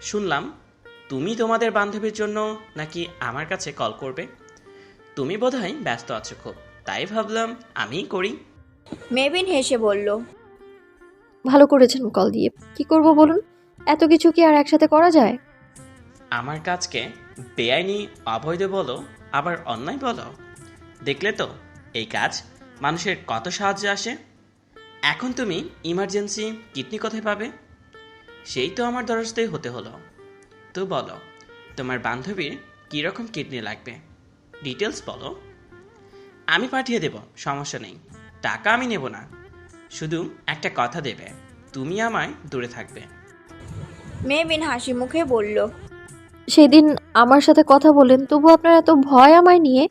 শুনলাম তুমি তোমাদের বান্ধবীর জন্য নাকি আমার কাছে কল করবে? তুমি বোধহয় ব্যস্ত আছো খুব তাই ভাবলাম আমিই করি। মেবিন হেসে বলল ভালো করেছেন কল দিয়ে কি করব বলুন? এত কিছু কি আর একসাথে করা যায়? আমার কাজকে বেআইনি অবৈধ বলো আবার অন্যায় বলো? দেখলে তো এই কাজ মানুষের কত সাহায্যে আসে? এখন তুমি ইমার্জেন্সি কিডনি কোথায় পাবে? সেই তো আমার দরজতেই হতে হলো। তো বলো তোমার বান্ধবীর কীরকম কিডনি লাগবে? ডিটেলস বলো। আমি পাঠিয়ে দেব সমস্যা নেই। টাকা আমি নেব না। শুধু একটা কথা দেবে তুমি আমায় দূরে থাকবে। মেবিন হাসি মুখে বলল সেদিন আমার সাথে কথা বলেন তবু আপনার এত ভয় আমায় নিয়ে?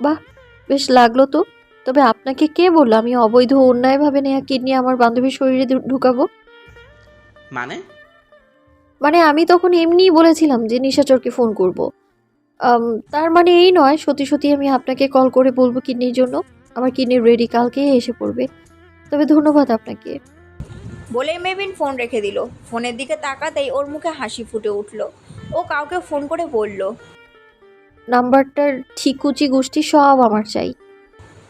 বাহ বেশ লাগল তো। তবে আপনাকে কে বলল? আমি অবৈধ অন্যায়ভাবে নেয়া কিডনি আমার বান্ধবীর শরীরে ঢু- ঢুকাবো? মানে? মানে আমি তখন এমনিই বলেছিলাম যে নিশাচরকে ফোন করব। আম, তার মানে এই নয় সত্যি সত্যি আমি আপনাকে কল করে বলব কিডনির জন্য। আমার কিডনি রেডি কালকেই এসে পড়বে। তবে ধন্যবাদ আপনাকে। বলে মেবিন ফোন রেখে দিল। ফোনের দিকে তাকাতেই ওর মুখে হাসি ফুটে উঠল। ও কাউকে ফোন করে বলল নাম্বারটার ঠিকুচি গোষ্ঠী সব আমার চাই।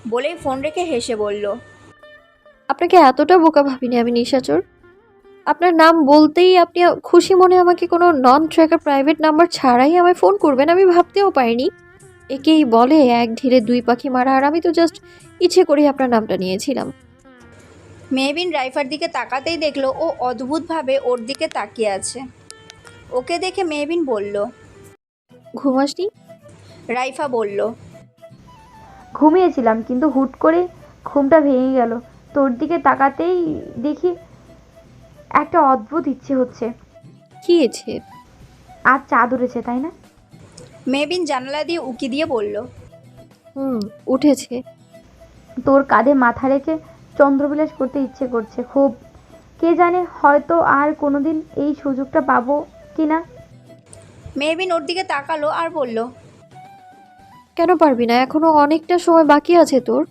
বলেই ফোন রেখে হেসে বলল আপনাকে এতটা বোকা ভাবিনি আমি নিশাচর? আপনার নাম বলতেই আপনি খুশি মনে আমাকে কোনো নন ট্র্যাকার প্রাইভেট নাম্বার ছাড়াই আমায় ফোন করবেন আমি ভাবতেও পারিনি। একেই বলে এক ঢিলে দুই পাখি মারা আর আমি তো জাস্ট ইচ্ছে করেই আপনার নামটা নিয়েছিলাম। মেহবিন রাইফার দিকে তাকাতেই দেখল ও অদ্ভুতভাবে ওর দিকে তাকিয়ে আছে। ওকে দেখে মেহবিন বলল ঘুমাসনি রাইফা বলল ঘুমিয়েছিলাম কিন্তু হুট করে ঘুমটা ভেঙে গেল। তোর দিকে তাকাতেই দেখি একটা অদ্ভুত ইচ্ছে হচ্ছে। কি আছে আর চাঁদ উঠেছে তাই না? মেবিন জানালা দিয়ে উকি দিয়ে বলল হুম উঠেছে। তোর কাঁধে মাথা রেখে চন্দ্রবিলাস করতে ইচ্ছে করছে খুব। কে জানে হয়তো আর কোনোদিন এই সুযোগটা পাবো কি না মেহবিন ওর দিকে তাকালো আর বলল কেন পারবি না? এখনও অনেকটা সময় বাকি আছে তোর।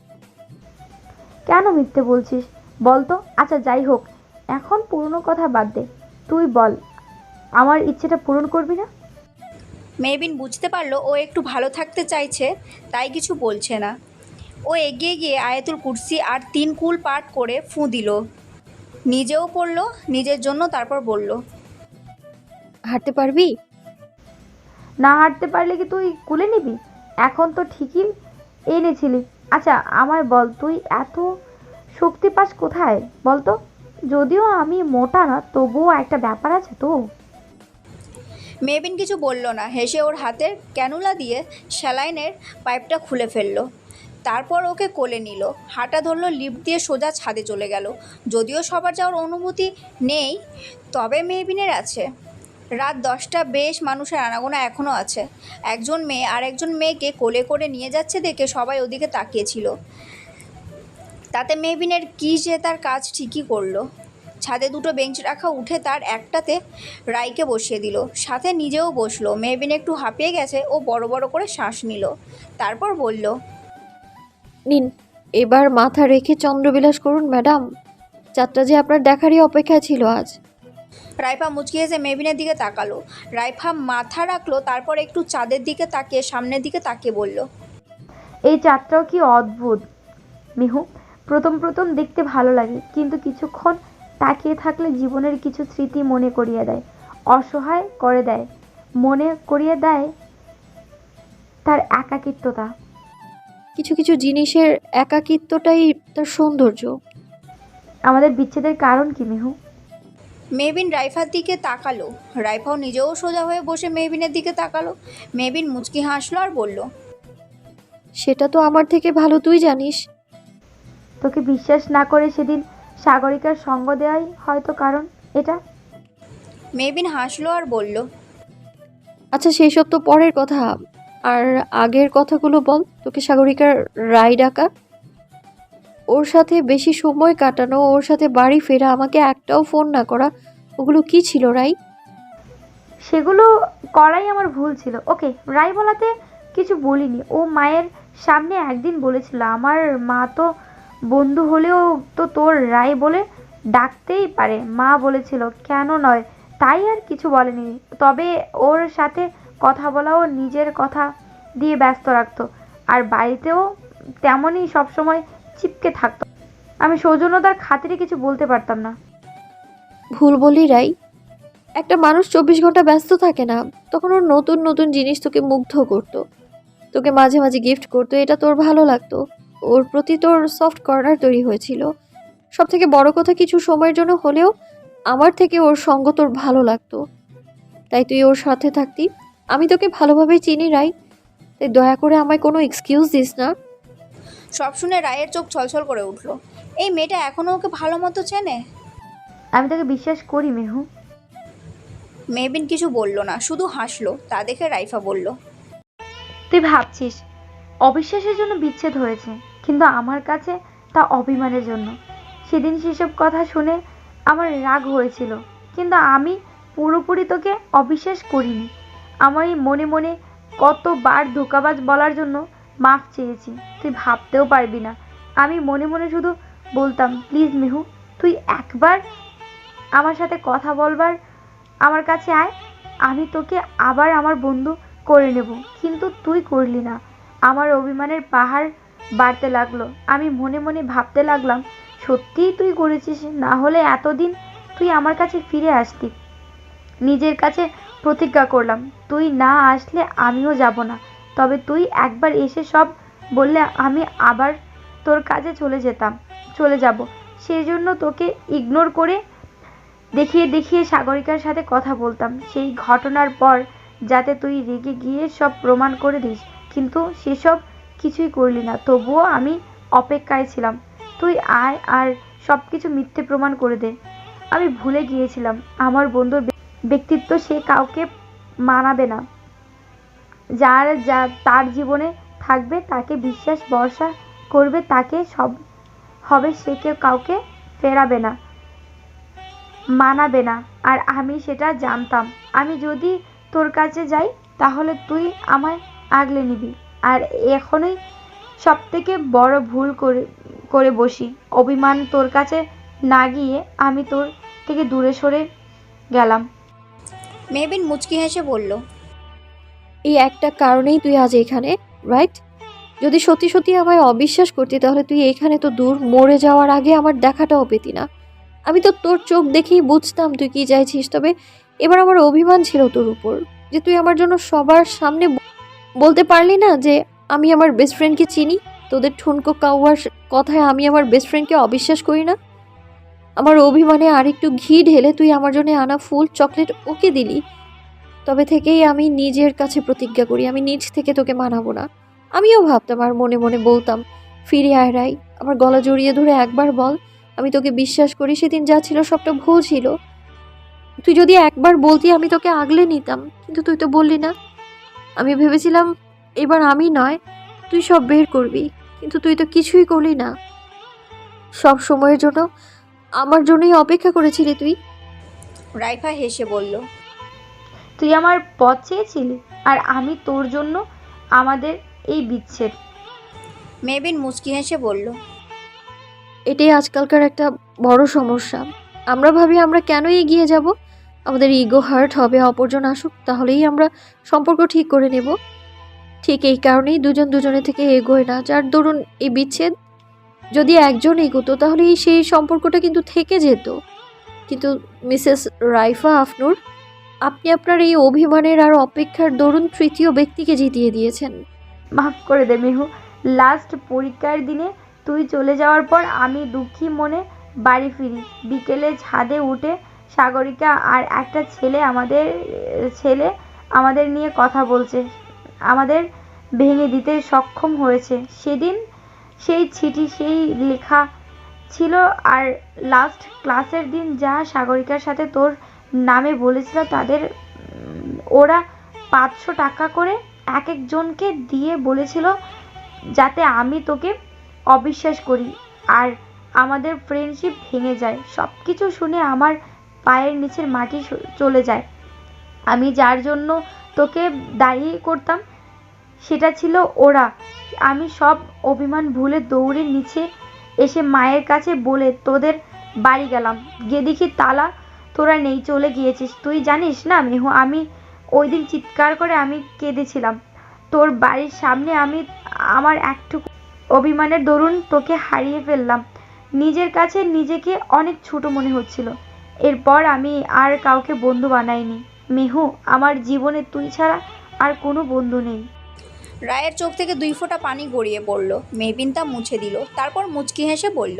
কেন মিথ্যে বলছিস? বল তো আচ্ছা যাই হোক। এখন পুরনো কথা বাদ দে। তুই বল আমার ইচ্ছেটা পূরণ করবি না? মেহবিন বুঝতে পারল ও একটু ভালো থাকতে চাইছে তাই কিছু বলছে না। ও এগিয়ে গিয়ে আয়াতুল কুরসি আর তিন কুল পাঠ করে ফুঁ দিল। নিজেও পড়ল নিজের জন্য তারপর বলল হাঁটতে পারবি? না হাঁটতে পারলে কি তুই কুলে নিবি? এখন তো ঠিকই এনেছিলি। আচ্ছা আমায় বল, তুই এত শক্তি পাস কোথায়? বল তো যদিও আমি মোটা না, তবুও একটা ব্যাপার আছে তো। মেবিন কিছু বলল না, হেসে ওর হাতের ক্যানুলা দিয়ে স্যালাইনের পাইপটা খুলে ফেলল। তারপর ওকে কোলে নিল, হাঁটা ধরলো, লিফট দিয়ে সোজা ছাদে চলে গেল। যদিও সবার যাওয়ার অনুভূতি নেই, তবে মেহবিনের আছে। রাত দশটা বেশ মানুষের আনাগোনা এখনও আছে। একজন মেয়ে আর একজন মেয়েকে কোলে করে নিয়ে যাচ্ছে দেখে সবাই ওদিকে তাকিয়েছিল। তাতে মেহবিনের কী যে তার কাজ ঠিকই করল। ছাদে দুটো বেঞ্চ রাখা উঠে তার একটাতে রাইকে বসিয়ে দিল। সাথে নিজেও বসল। মেহবিন একটু হাঁপিয়ে গেছে। ও বড় বড় করে শ্বাস নিল। তারপর বলল, নিন, এবার মাথা রেখে চন্দ্রবিলাস করুন, ম্যাডাম। চারটা যে আপনার দেখারই অপেক্ষা ছিল আজ। রাইফা মুচকি এসে মেহবিনের দিকে তাকালো। রাইফা মাথা রাখল তারপর একটু চাঁদের দিকে তাকিয়ে সামনের দিকে তাকিয়ে বলল এই চাঁদটাও কি অদ্ভুত মিহু? প্রথম প্রথম দেখতে ভালো লাগে কিন্তু কিছুক্ষণ তাকিয়ে থাকলে জীবনের কিছু স্মৃতি মনে করিয়ে দেয় অসহায় করে দেয় মনে করিয়ে দেয় তার একাকিত্বতা। কিছু কিছু জিনিসের একাকিত্বটাই তার সৌন্দর্য। আমাদের বিচ্ছেদের কারণ কি মিহু? মেহবিন রাইফার দিকে তাকালো। রাইফাও নিজেও সোজা হয়ে বসে মেহবিনের দিকে তাকালো। মেহবিন মুচকি হাসলো আর বলল সেটা তো আমার থেকে ভালো তুই জানিস। তোকে বিশ্বাস না করে সেদিন সাগরিকার সঙ্গ দেওয়াই হয়তো কারণ এটা? মেহবিন হাসলো আর বলল আচ্ছা সেই সব তো পরের কথা। আর আগের কথাগুলো বল তোকে সাগরিকার রায় ডাকা? ওর সাথে বেশি সময় কাটানো, ওর সাথে বাড়ি ফেরা, আমাকে একটাও ফোন না করা, ওগুলো কি ছিল, রাই? সেগুলো করাই আমার ভুল ছিল। ওকে, রাই বলাতে কিছু বলিনি। ও মায়ের সামনে একদিন বলেছিল, আমার মা তো বন্ধু হলেও তো তোর রায় বলে ডাকতেই পারে। মা বলেছিল, কেন নয়? তাই আর কিছু বলেনি। তবে ওর সাথে কথা বলাও নিজের কথা দিয়ে ব্যস্ত রাখতো। আর বাড়িতেও তেমনই সবসময় চিপকে থাকতো আমি সৌজন্যতার খাতিরে কিছু বলতে পারতাম না। ভুল বলি রাই। একটা মানুষ চব্বিশ ঘণ্টা ব্যস্ত থাকে না, তখন ওর নতুন নতুন জিনিস তোকে মুগ্ধ করতো। তোকে মাঝে মাঝে গিফট করতো, এটা তোর ভালো লাগতো। ওর প্রতি তোর সফট কর্নার তৈরি হয়েছিল। সব থেকে বড় কথা কিছু সময়ের জন্য হলেও আমার থেকে ওর সঙ্গ তোর ভালো লাগতো। তাই তুই ওর সাথে থাকতি। আমি তোকে ভালোভাবেই চিনি, রাই। তাই দয়া করে আমায় কোনো এক্সকিউজ দিস না। সব শুনে রায়ের চোখ ছলছল করে উঠল। এই মেয়েটা এখনও ওকে ভালো মতো চেনে? আমি তোকে বিশ্বাস করি মেহু। মেহবিন কিছু বলল না শুধু হাসলো তা দেখে রাইফা বলল তুই ভাবছিস অবিশ্বাসের জন্য বিচ্ছেদ হয়েছে কিন্তু আমার কাছে তা অভিমানের জন্য। সেদিন সেসব কথা শুনে আমার রাগ হয়েছিল কিন্তু আমি পুরোপুরি তোকে অবিশ্বাস করিনি। আমার এই মনে মনে কতবার ধোকাবাজ বলার জন্য মাফ চেয়েছি, তুই ভাবতেও পারবি না। আমি মনে মনে শুধু বলতাম, প্লিজ মেহু, তুই একবার আমার সাথে কথা বলবার, আমার কাছে আয়, আমি তোকে আবার আমার বন্ধু করে নেব। কিন্তু তুই করলি না। আমার অভিমানের পাহাড় বাড়তে লাগল। আমি মনে মনে ভাবতে লাগলাম, সত্যিই তুই করেছিস? না হলে এতদিন তুই আমার কাছে ফিরে আসতি। নিজের কাছে প্রতিজ্ঞা করলাম, তুই না আসলে আমিও যাব না। তবে তুই একবার এসে সব বললে আমি আবার তোর কাজে চলে যেতাম, চলে যাব। সেই জন্য তোকে ইগনোর করে দেখিয়ে দেখিয়ে সাগরিকার সাথে কথা বলতাম। সেই ঘটনার পর যাতে তুই রেগে গিয়ে সব প্রমাণ করে দিস, কিন্তু সেসব কিছুই করলি না। তবুও আমি অপেক্ষায় ছিলাম। তুই আয় আর সব কিছু মিথ্যে প্রমাণ করে দে। আমি ভুলে গিয়েছিলাম। আমার বন্ধুর ব্যক্তিত্ব সে কাউকে মানাবে না। যার যা, তার জীবনে থাকবে, তাকে বিশ্বাস, ভরসা করবে, তাকে সব হবে, সে কেউ কাউকে ফেরাবে না, মানাবে না। আর আমি সেটা জানতাম। আমি যদি তোর কাছে যাই, তাহলে তুই আমায় আগলে নিবি। আর এখনই সব থেকে বড় ভুল করে করে বসি। অভিমান তোর কাছে না গিয়ে আমি তোর থেকে দূরে সরে গেলাম। মেহবিন মুচকি হেসে বলল এই একটা কারণেই তুই আজ এখানে রাইট যদি সত্যি সত্যি আমায় অবিশ্বাস করতি, তাহলে তুই এখানে তো দূর মরে যাওয়ার আগে আমার দেখাটাও পেতি না। আমি তো তোর চোখ দেখেই বুঝতাম তুই কি চাইছিস, তবে এবার আমার অভিমান ছিল তোর উপর যে তুই আমার জন্য সবার সামনে বলতে পারলি না যে আমি আমার বেস্ট ফ্রেন্ডকে চিনি, তোদের ঠুনকো কাউয়ার কথায় আমি আমার বেস্ট ফ্রেন্ডকে অবিশ্বাস করি না? আমার অভিমানে আরেকটু ঘি ঢেলে তুই আমার জন্য আনা ফুল, চকলেট ওকে দিলি তবে থেকেই আমি নিজের কাছে প্রতিজ্ঞা করি, আমি নিজ থেকে তোকে মানাবো না। আমিও ভাবতাম আর মনে মনে বলতাম, ফিরে আয় রাই, আমার গলা জড়িয়ে ধরে একবার বল, আমি তোকে বিশ্বাস করি, সেদিন যা ছিল সবটা ভুল ছিল। তুই যদি একবার বলতি, আমি তোকে আগলে নিতাম, কিন্তু তুই তো বললি না। আমি ভেবেছিলাম, এবার আমি নয়, তুই সব বের করবি, কিন্তু তুই তো কিছুই করলি না। সব সময়ের জন্য, আমার জন্যই অপেক্ষা করেছিলি তুই। রাইফা হেসে বলল তুই আমার পথ চেয়েছিলি? আর আমি তোর জন্য আমাদের এই বিচ্ছেদ। মেহবিন মুচকি হেসে বলল এটাই আজকালকার একটা বড় সমস্যা। আমরা ভাবি আমরা কেন এগিয়ে যাব? আমাদের ইগো হার্ট হবে অপরজন আসুক তাহলেই আমরা সম্পর্ক ঠিক করে নেব। ঠিক এই কারণেই দুজন দুজনের থেকে এগোয় না। যার দরুন এই বিচ্ছেদ যদি একজন এগোতো তাহলে সেই সম্পর্কটা কিন্তু থেকে যেত। কিন্তু মিসেস রাইফা আফনুর আপনি আপনার এই অভিমানের আর অপেক্ষার দরুন তৃতীয় ব্যক্তিকে জিতিয়ে দিয়েছেন। মাফ করে দে মেহু। লাস্ট পরীক্ষার দিনে তুই চলে যাওয়ার পর আমি দুঃখী মনে বাড়ি ফিরি। বিকেলে ছাদে উঠে সাগরিকা আর একটা ছেলে আমাদের ছেলে আমাদের নিয়ে কথা বলছে। আমাদের ভেঙে দিতে সক্ষম হয়েছে। সেদিন সেই চিঠি, সেই লেখা ছিল আর লাস্ট ক্লাসের দিন যা সাগরিকার সাথে তোর নামে বলেছিল তাদের ওরা পাঁচশো টাকা করে এক একজনকে দিয়ে বলেছিল যাতে আমি তোকে অবিশ্বাস করি আর আমাদের ফ্রেন্ডশিপ ভেঙে যায়। সব কিছু শুনে আমার পায়ের নিচের মাটি চলে যায়। আমি যার জন্য তোকে দায়ী করতাম সেটা ছিল ওরা। আমি সব অভিমান ভুলে দৌড়ে নিচে এসে মায়ের কাছে বলে তোদের বাড়ি গেলাম। গিয়ে দেখি তালা তোরা নেই চলে গিয়েছিস। তুই জানিস না মেহু আমি ওই দিন চিৎকার করে আমি কেঁদেছিলাম। তোর বাড়ির সামনে আমি আমার একটুকু অভিমানের দরুন তোকে হারিয়ে ফেললাম। নিজের কাছে নিজেকে অনেক ছোট মনে হচ্ছিল। এরপর আমি আর কাউকে বন্ধু বানাইনি। মেহু আমার জীবনে তুই ছাড়া আর কোনো বন্ধু নেই। রায়ের চোখ থেকে দুই ফোঁটা পানি গড়িয়ে পড়ল। মেহবিন তা মুছে দিল। তারপর মুচকি হেসে বলল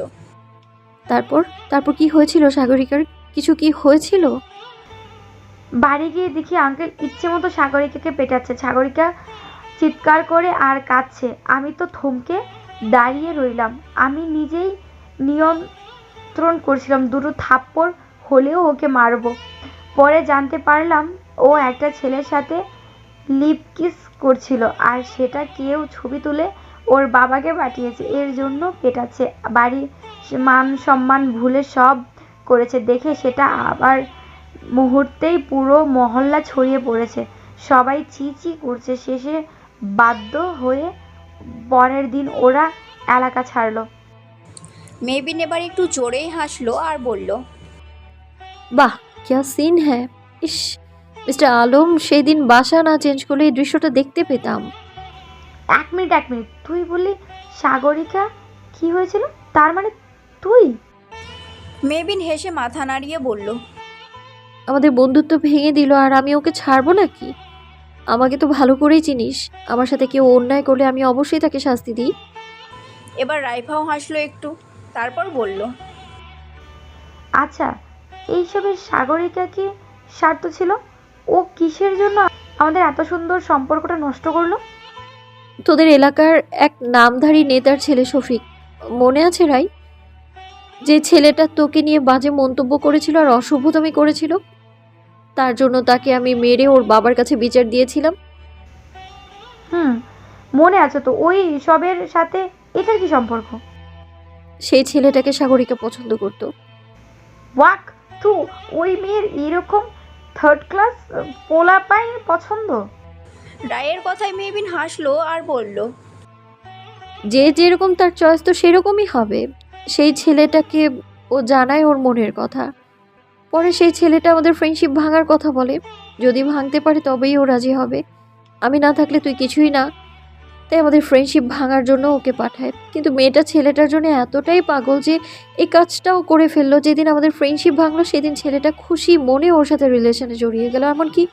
তারপর? তারপর কি হয়েছিল সাগরিকার? কিছু কি হয়েছিল? বাড়ি গিয়ে দেখি আঙ্কেল ইচ্ছে মতো সাগরিকাকে পেটাচ্ছে। সাগরিকা চিৎকার করে আর কাঁদছে। আমি তো থমকে দাঁড়িয়ে রইলাম। আমি নিজেই নিয়ন্ত্রণ করছিলাম। দুটো থাপ্পড় হলেও ওকে মারবো। পরে জানতে পারলাম ও একটা ছেলের সাথে লিপ কিস করছিল আর সেটা কেউ ছবি তুলে ওর বাবাকে পাঠিয়েছে। এর জন্য পেটাচ্ছে। বাড়ি মান সম্মান ভুলে সব করেছে দেখে সেটা আবার মুহূর্তেই পুরো মহল্লা ছড়িয়ে পড়েছে। সবাই চি চি করছে। শেষে বাধ্য হয়ে পরের দিন ওরা এলাকা ছাড়লো। মেহবিন এবার একটু জোরেই হাসলো আর বলল বাহ क्या সিন হ্যাঁ ইস মিস্টার আলম সেই দিন বাসা না চেঞ্জ করলে এই দৃশ্যটা দেখতে পেতাম। এক মিনিট এক মিনিট। তুই বললি সাগরিকা কি হয়েছিল? তার মানে তুই? মেহবিন হেসে মাথা নাড়িয়ে বলল আমাদের বন্ধুত্ব ভেঙে দিল আর আমি ওকে ছাড়বো নাকি? আমাকে তো ভালো করেই চিনিস। আমার সাথে কেউ অন্যায় করলে আমি অবশ্যই তাকে শাস্তি দিই। এবার রাইফাও হাসলো একটু তারপর বলল আচ্ছা এইসবের সাগরিকা কি স্বার্থ ছিল? ও কিসের জন্য আমাদের এত সুন্দর সম্পর্কটা নষ্ট করল? তোদের এলাকার এক নামধারী নেতার ছেলে শফিক মনে আছে রাই? যে ছেলেটা তোকে নিয়ে বাজে মন্তব্য করেছিল আর অসভ্যতামি করেছিল তার জন্য তাকে আমি মেরে ওর বাবার কাছে বিচার দিয়েছিলাম। হুম মনে আছে তো ওই সবের সাথে এটার কি সম্পর্ক? সেই ছেলেটাকে সাগরিকা পছন্দ করতো। ওয়াক তু ওই মেয়ের এরকম থার্ড ক্লাস পোলা পাই পছন্দ? রায়ের কথায় মেহবিন হাসলো আর বলল যে যেরকম তার চয়েস তো সেরকমই হবে। সেই ছেলেটাকে ও জানায় ওর মনের কথা। পরে সেই ছেলেটা আমাদের ফ্রেন্ডশিপ ভাঙার কথা বলে। যদি ভাঙতে পারে তবেই ও রাজি হবে। আমি না থাকলে তুই কিছুই না। তাই আমাদের ফ্রেন্ডশিপ ভাঙার জন্য ওকে পাঠায়। কিন্তু মেয়েটা ছেলেটার জন্য এতটাই পাগল যে এই কাজটাও করে ফেলল। যেদিন আমাদের ফ্রেন্ডশিপ ভাঙলো সেদিন ছেলেটা খুশি মনে ওর সাথে রিলেশনে জড়িয়ে গেল। এমনকি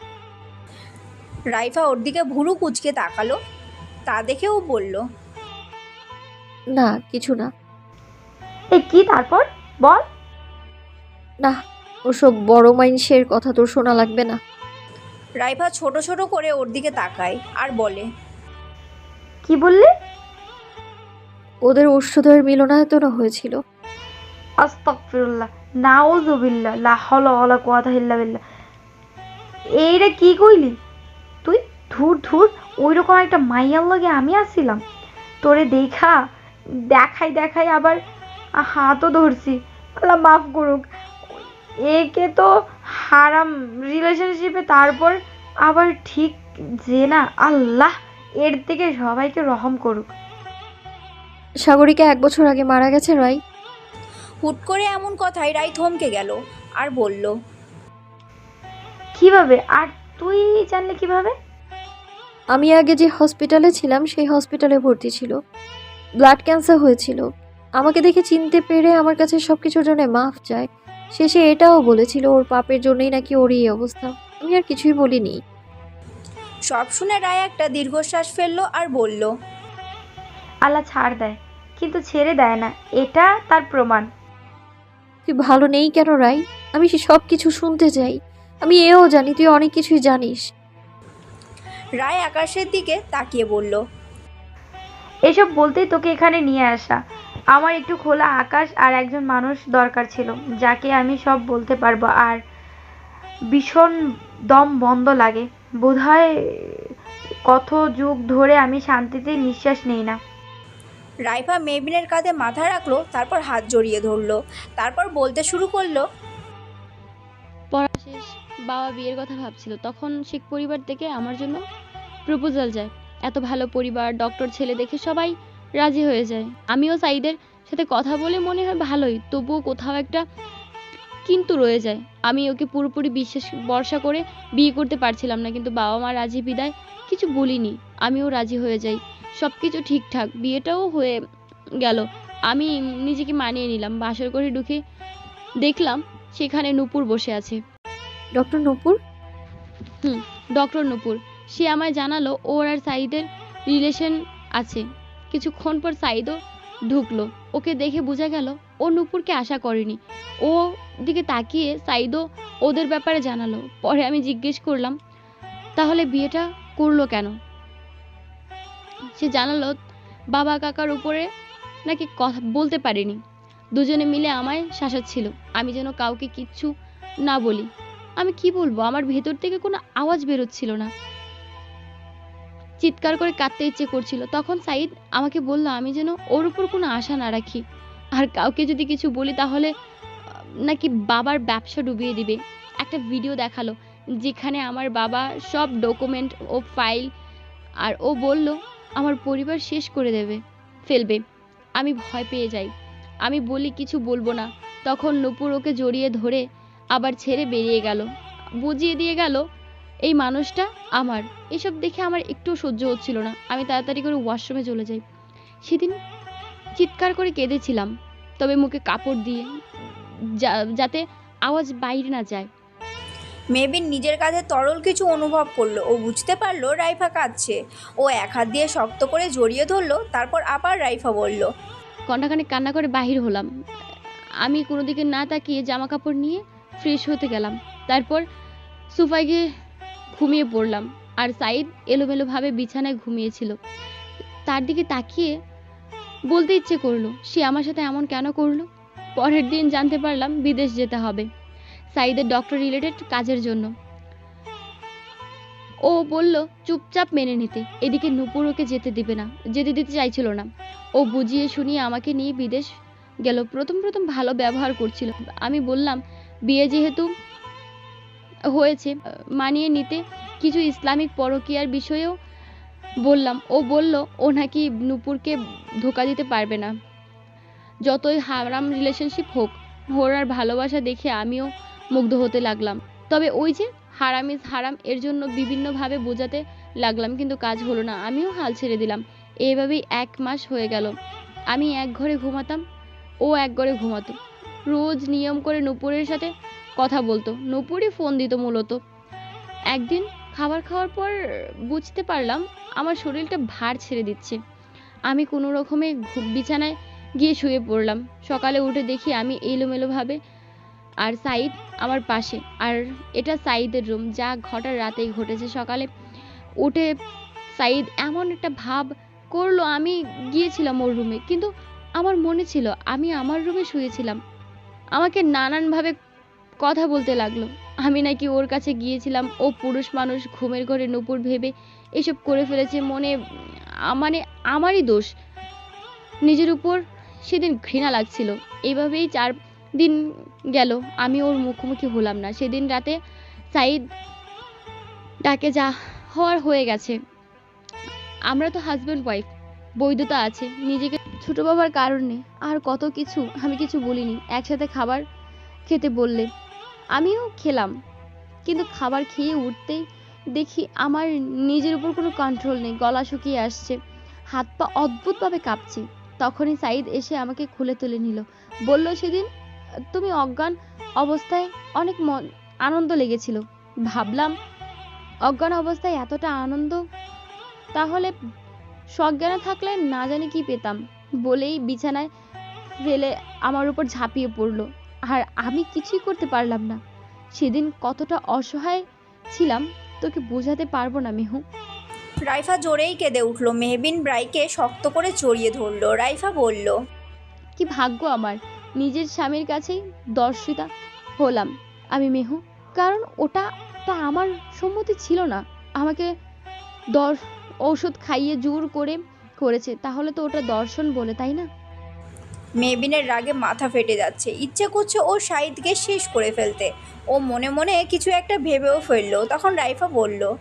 রাইফা ওর দিকে ভুরু কুচকে তাকালো। তা দেখেও বলল না কিছু না। এই কি তারপর? বল। না ওসব বড় মাইন্সের কথা তোর শোনা লাগবে না। রাইফা ছোট ছোট করে ওর দিকে তাকায় আর বলে কি বললি? ওদের ঔষধের মিলনায়তনও হয়েছিল। আস্তাগফিরুল্লাহ নাউযুবিল্লাহ লা হাওলা ওয়ালা কুওয়াতা ইল্লা বিল্লাহ। এইটা কি কইলি? তুই ধুর ধুর ওইরকম একটা মাইয়ার লগে আমি আসছিলাম তোরে দেখা দেখাই দেখাই আবার হাতও ধরছি। আল্লাহ মাফ করুক। একে তো হারাম রিলেশনশিপে তারপর আবার ঠিক যে না আল্লাহ এর থেকে সবাইকে রহম করুক। সাগরিকা এক বছর আগে মারা গেছে রাই। হুট করে এমন কথায় রাই থমকে গেল আর বলল কীভাবে? আর তুই জানলে কীভাবে? আমি আগে যে হসপিটালে ছিলাম সেই হসপিটালে ভর্তি ছিল। ব্লাড ক্যান্সার হয়েছিল। আমাকে দেখে চিনতে পেরে আমার কাছে সব কিছুর জন্য মাফ চায়। শেষে এটাও বলেছিল ওর পাপের জন্যই নাকি ওর এই অবস্থা। আমি আর কিছুই বলিনি। সব শুনে রায় একটা দীর্ঘশ্বাস ফেলল আর বলল আল্লাহ ছাড় দেয় কিন্তু ছেড়ে দেয় না। এটা তার প্রমাণ। তুই ভালো নেই কেন রাই আমি সে সব কিছু শুনতে চাই। আমি এও জানি তুই অনেক কিছুই জানিস। রায় আকাশের দিকে তাকিয়ে বলল এসব বলতেই তোকে এখানে নিয়ে আসা। আমার একটু খোলা আকাশ আর একজন মানুষ দরকার ছিল যাকে আমি সব বলতে পারব। আর ভীষণ দম বন্ধ লাগে। বোধহয় কত যুগ ধরে আমি শান্তিতে নিঃশ্বাস নেই না। রাইফা মেবিনের কাঁধে মাথা রাখল তারপর হাত জড়িয়ে ধরলো তারপর বলতে শুরু করল পড়া শেষ বাবা বিয়ের কথা ভাবছিল। তখন শিখ পরিবার থেকে আমার জন্য প্রপোজাল যায়। এত ভালো পরিবার ডক্টর ছেলে দেখে সবাই রাজি হয়ে যায়। আমিও সাইদের সাথে কথা বলে মনে হয় ভালোই তবুও কোথাও একটা কিন্তু রয়ে যায়। আমি ওকে পুরোপুরি বিশ্বাস ভরসা করে বিয়ে করতে পারছিলাম না কিন্তু বাবা মা রাজি বিদায় কিছু বলিনি। আমিও রাজি হয়ে যাই। সব কিছু ঠিকঠাক বিয়েটাও হয়ে গেল। আমি নিজেকে মানিয়ে নিলাম বাসর করে ঢুকে দেখলাম সেখানে নূপুর বসে আছে। ডক্টর নূপুর? ডক্টর নূপুর। সে আমায় জানালো ওর আর সাইদের রিলেশন আছে। কিছুক্ষণ পর সাইদও ঢুকলো। ওকে দেখে বোঝা গেল, ও নূপুরকে আশা করেনি। ও দিকে তাকিয়ে সাইদও ওদের ব্যাপারে জানালো। পরে আমি জিজ্ঞেস করলাম, তাহলে বিয়েটা করল কেন? সে জানালো, বাবা কাকার উপরে নাকি কথা বলতে পারেনি। দুজনে মিলে আমায় শাসাচ্ছিল। আমি যেন কাউকে কিচ্ছু না বলি। আমি কি বলব? আমার ভেতর থেকে কোনো আওয়াজ বেরোচ্ছিল না। চিৎকার করে কাঁদতে ইচ্ছে করছিল। তখন সাইদ আমাকে বলল, আমি যেন ওর উপর কোনো আশা না রাখি। আর কাউকে যদি কিছু বলি তাহলে নাকি বাবার ব্যবসা ডুবিয়ে দিবে। একটা ভিডিও দেখাল, যেখানে আমার বাবা সব ডকুমেন্ট, ও ফাইল, আর ও বলল, আমার পরিবার শেষ করে দেবে, ফেলবে। আমি ভয় পেয়ে যাই। আমি বলি, কিছু বলব না। তখন নুপুর ওকে জড়িয়ে ধরে আবার ছেড়ে বেরিয়ে গেল। বুঝিয়ে দিয়ে গেল এই মানুষটা আমার। এসব দেখে আমার একটু সহ্য হচ্ছিল না। আমি তাড়াতাড়ি করে ওয়াশরুমে চলে যাই। সেদিন চিৎকার করে কেঁদেছিলাম তবে মুখে কাপড় দিয়ে যা- যাতে আওয়াজ বাইরে না যায়। মেবিন নিজের কাছে তরল কিছু অনুভব করল। ও বুঝতে পারল রাইফা কাঁদছে। ও এক হাত দিয়ে শক্ত করে জড়িয়ে ধরলো তারপর আবার রাইফা বলল ঘন্টাখানে কান্না করে বাহির হলাম। আমি কোনো দিকে না তাকিয়ে জামা কাপড় নিয়ে ফ্রেশ হতে গেলাম। তারপর সোফায় গিয়ে ঘুমিয়ে পড়লাম আর সাইদ এলোমেলোভাবে বিছানায় ঘুমিয়েছিল। তার দিকে তাকিয়ে বলতে ইচ্ছে করল, সে আমার সাথে এমন কেন করল? পরের দিন জানতে পারলাম বিদেশ যেতে হবে সাইদের ডক্টর রিলেটেড কাজের জন্য। ও বলল, চুপচাপ মেনে নিতে, এদিকে নুপুর ওকে যেতে দিবে না, যেতে দিতে চাইছিল না। ও বুঝিয়ে শুনিয়ে আমাকে নিয়ে বিদেশ গেল। প্রথম প্রথম ভালো ব্যবহার করছিল। আমি বললাম, বিয়ে যেহেতু হয়েছে মানিয়ে নিতে কিছু ইসলামিক পরকীয়ার বিষয়েও বললাম। ও বলল, ও নাকি নূপুরকে ধোকা দিতে পারবে না। যতই হারাম রিলেশনশিপ হোক, ওর আর ভালোবাসা দেখে আমিও মুগ্ধ হতে লাগলাম। তবে ওই যে হারাম ইজ হারাম এর জন্য বিভিন্নভাবে বোঝাতে লাগলাম, কিন্তু কাজ হলো না। আমিও হাল ছেড়ে দিলাম। এইভাবেই এক মাস হয়ে গেল। আমি এক ঘরে ঘুমাতাম, ও এক ঘরে ঘুমাতো। রোজ নিয়ম করে নূপুরের সাথে কথা বলতো। নূপুরই ফোন দিত মূলত। একদিন খাবার খাওয়ার পর বুঝতে পারলাম আমার শরীরটা ভার ছেড়ে দিচ্ছে। আমি কোনো রকমে বিছানায় গিয়ে শুয়ে পড়লাম। সকালে উঠে দেখি আমি এলোমেলোভাবে আর সাইদ আমার পাশে। আর এটা সাইদের রুম, যা ঘটার রাতেই ঘটেছে সকালে। উঠে সাইদ এমন একটা ভাব করল, আমি গিয়েছিলাম ওর রুমে। কিন্তু আমার মনে ছিল, আমি আমার রুমে শুয়েছিলাম। আমাকে নানানভাবে কথা বলতে লাগল। আমি নাকি ওর কাছে গিয়েছিলাম, ও পুরুষ মানুষ, ঘুমের ঘরে নুপুর ভেবে এসব করে ফেলেছে, মনে মানে আমারই দোষ। নিজের উপর সেদিন ঘৃণা লাগছিল। এইভাবেই চার দিন গেল, আমি ওর মুখোমুখি হলাম না। সেদিন রাতে সাইদ ডাকে, যা হওয়ার হয়ে গেছে। আমরা তো হাজব্যান্ড ওয়াইফ বৈধতা আছে। নিজেকে ছোট বাবার কারণে আর কত কিছু আমি কিছু বলিনি। একসাথে খাবার খেতে বললে আমিও খেলাম। কিন্তু খাবার খেয়ে উঠতেই দেখি আমার নিজের উপর কোনো কন্ট্রোল নেই, গলা শুকিয়ে আসছে। হাত পা অদ্ভুতভাবে কাঁপছে। তখনই সাইদ এসে আমাকে খুলে তুলে নিল। বলল, সেদিন তুমি অজ্ঞান অবস্থায় অনেক মন, আনন্দ লেগেছিল। ভাবলাম, অজ্ঞান অবস্থায় এতটা আনন্দ, তাহলে সজ্ঞানে থাকলে না জানি কি পেতাম। বলেই বিছানায় ফেলে আমার উপর ঝাঁপিয়ে পড়ল। আর আমি কিছুই করতে পারলাম না। সেদিন কতটা অসহায় ছিলাম তোকে বোঝাতে পারব না মেহু। রাইফা জোরেই কেঁদে উঠল। মেহবিন ব্রাইকে শক্ত করে জড়িয়ে ধরলো। রাইফা বলল কি ভাগ্য আমার। নিজের স্বামীর কাছেই দর্শিতা হলাম আমি মেহু। কারণ ওটা তো আমার সম্মতি ছিল না। আমাকে দর ঔষধ খাইয়ে জোর করে করেছে। তাহলে তো ওটা দর্শন বলে তাই না? মেহবিনের রাগে মাথা ফেটে যাচ্ছে। ইচ্ছে করছে ও শাহিদকে শেষ করে ফেলতে। ও মনে মনে কিছু একটা ভেবেও ফেলল। তখন রাইফা বলল